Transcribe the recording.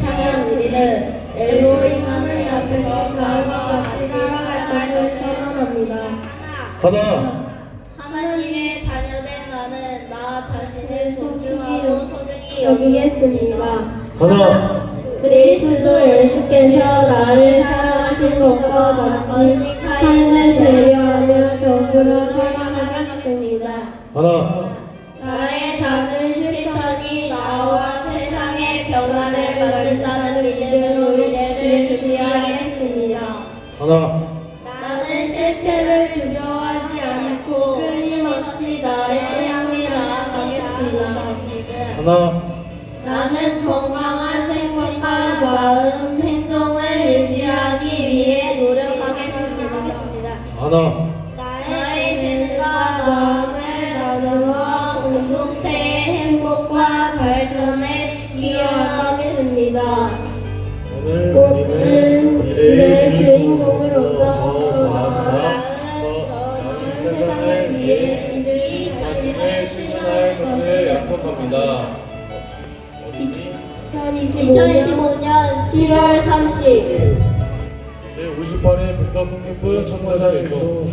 참여한 우리는 엘로이 하느님 앞에서 다음과 같이 살아갈 것을 선언합니다. 하나, 하나님의 자녀된 나는 나 자신을 존중하고 소중히 여기겠습니다. 하나, 그리스도 예수께서 나를 사랑하신 것과 마치 타인을 배려하며 더불어 사랑하겠습니다. 하나, 나의 작 준비하겠습니다. 하나, 나는 실패를 두려워하지 않고 끊임없이 나를 향해 나아가겠습니다. 하나, 나는 건강한 생각과 마음, 행동을 유지하기 위해 노력하겠습니다. 하나, 나의 재능과 마음을 나누어 공동체의 행복과 발전에 기여하겠습니다. 오늘 오늘 우리 자신을 실천할 것을 약속합니다. 2025년 7월 30일 제58회 불서 캠프 청사자 일동